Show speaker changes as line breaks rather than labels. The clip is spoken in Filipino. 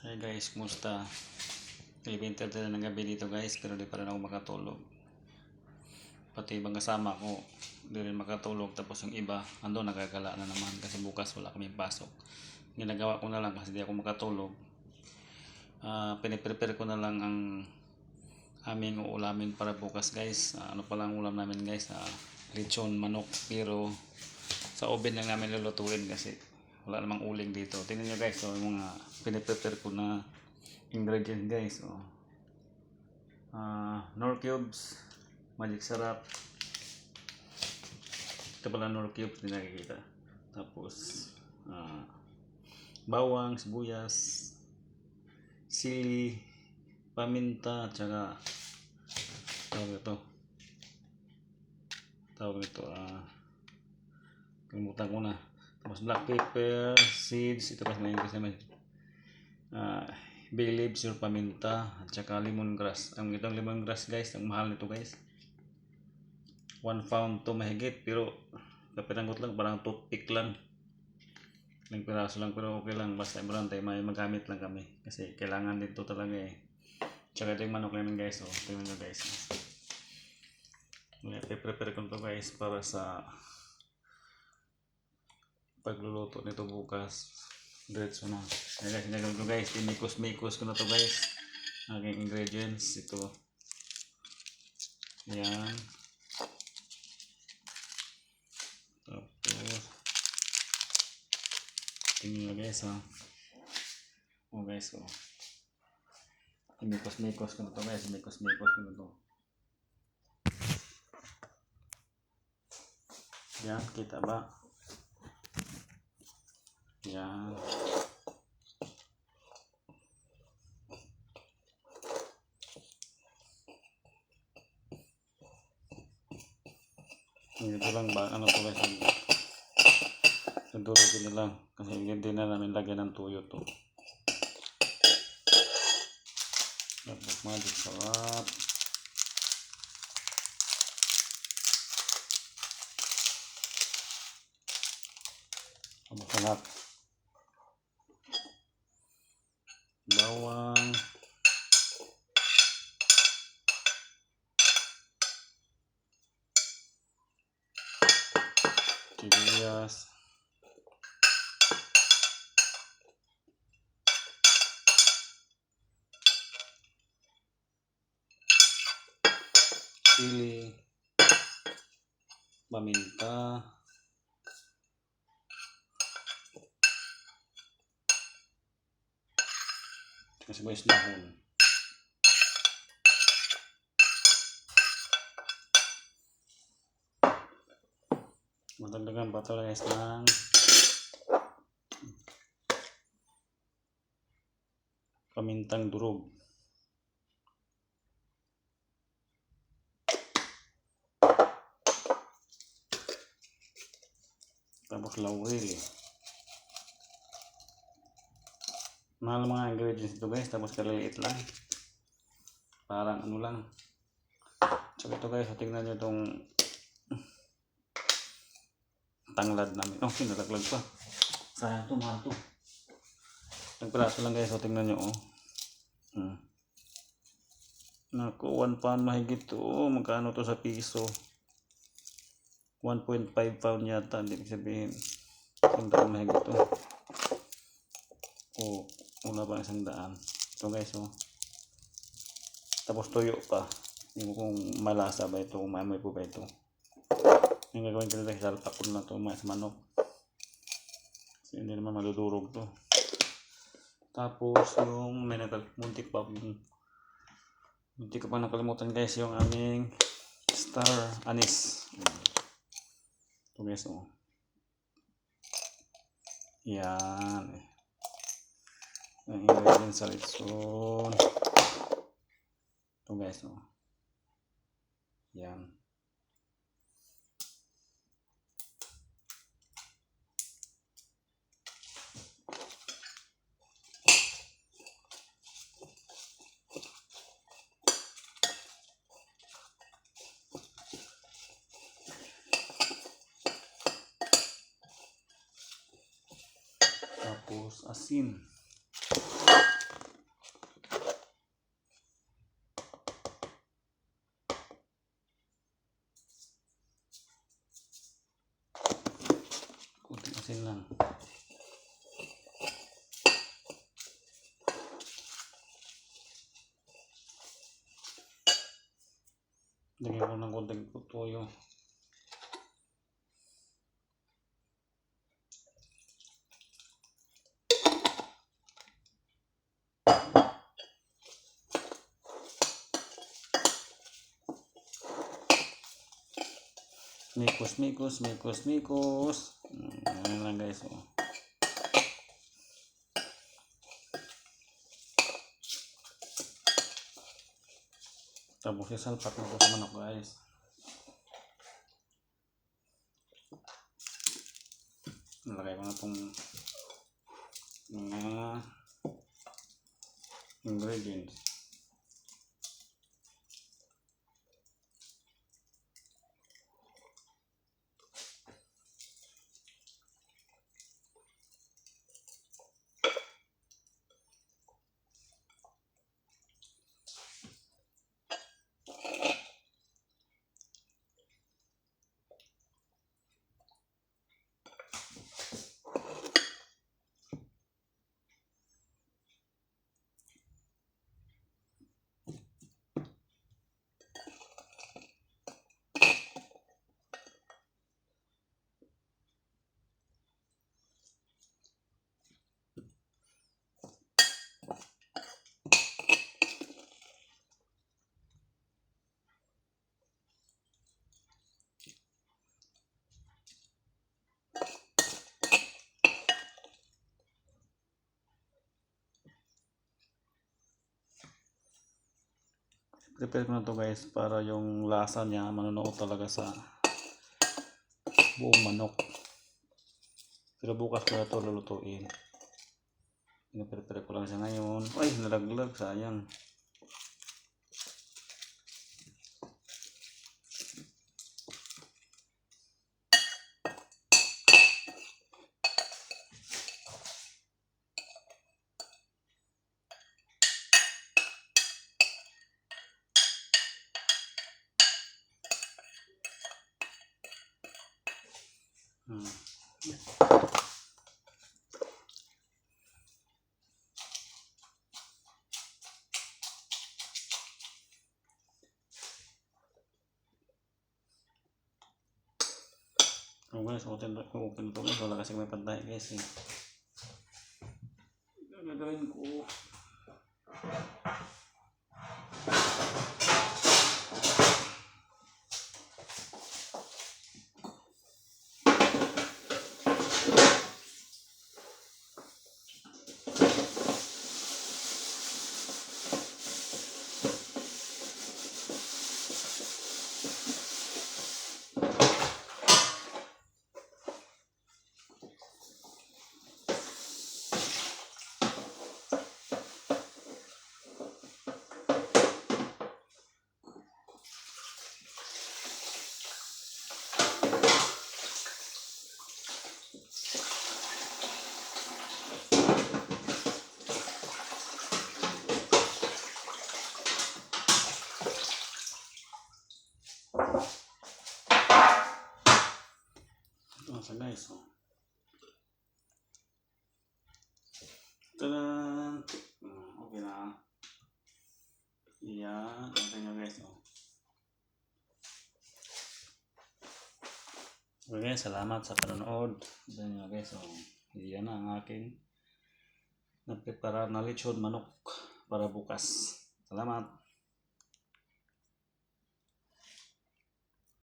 Hey guys, kumusta? 11.30 na ng gabi dito guys, pero di pa rin ako makatulog. Pati ibang kasama ko, di rin makatulog. Tapos yung iba, ando nagagala na naman kasi bukas wala kaming pasok. Ginagawa ko na lang kasi di ako makatulog. Ah, piniprepare ko na lang ang aming uulamin para bukas guys. Ah, ano pa lang ulam namin guys? Ah, lechon, manok, pero sa oven lang namin lulutuin kasi wala namang uling dito. Tingnan nyo guys, so, yung mga piniprepare ko na ingredients guys. Oh. Ah, nor cubes, magic sarap. Ito pala nor cubes, hindi nakikita. Tapos, ah, bawang, sibuyas, sili, paminta, at saka tawag ito. Tawag ito, ah, kalimutan ko na. Tapos black pepper, seeds, ito kasi may English naman. Ah, bay leaves, yung paminta, at saka lemongrass. Ang itong lemongrass guys, ang mahal nito guys. 1 pound to mahigit, pero kapiranggot lang, parang toothpick lang. Ilang piraso lang, pero okay lang. Basta importante, may magamit lang kami. Kasi kailangan dito talaga eh. Tsaka ito yung manok namin guys, oh. Tingnan nyo guys. Prepare ko to guys para sa pagluluto nito bukas. Diretso na. Ayan guys, ginagawa ko guys. Imikos-mikos ko na to guys. Aking ingredients. Ito. Yan tapos. Tingnan nyo guys ha. Oh guys oh. Imikos-mikos ko na to guys. Imikos-mikos ko na to. Yan kita ba yan. Ito lang ba? Ano to guys? Nagdurugin na lang. Kasi hindi na namin lagyan ng tuyo to. Tapos magic sarap. Tapos lahat. Bawang. Sibuyas sili paminta Kasi may dahon. Matagdagan pa ito guys ng pamintang durog. Tapos laurel. Mahal mga ingredients ito guys. Tapos kaliliit lang. Parang ano lang. So ito guys tingnan nyo itong tanglad namin. Oh kinalaglag pa. Sayang ito mahal to. Nagpiraso lang guys. So tingnan nyo oh. Hmm. naku 1 pound mahigit to. Oh, magkano to sa piso? 1.5 pound yata hindi sabihin. Kung mahigit to. Oh una pa isang daan. Ito guys oh. Tapos tuyo pa. Hindi ko kung malasa ba ito kung maamoy po ba ito. Yung gagawin ko nito salpak ko na ito sa manok. Kasi hindi naman maludurog to. Tapos yung may nakamuntik pa hindi ko pa nakalimutan guys yung aming star anis. Ito guys oh. Yan ang ingredients sa litson ito guys oh. yan tapos asin Lagyan ko ng konting toyo. Mikos, mikos, mikos, mikos. Mm, Ayan lang guys. Oh. Tapos isalpak na ko sa manok guys. Nalagay ko na itong mga ingredients. Prepare ko na to guys para yung lasa niya manunuot talaga sa buong manok. Pero bukas ko na to lulutuin. Pinaprepare ko lang siya ngayon. Ay, nalaglag. Sayang. Hmm. Oh guys, open na open to guys. Wala kasi may pantay guys eh. Gagawin ko. Siya guys. Oh. Tadan! Hmm, okay na. Yan. Ito nyo guys. Oh. Okay guys, salamat sa panonood. Ito nyo guys. Oh. Yan na ang aking nagprepara na lechon manok para bukas. Salamat.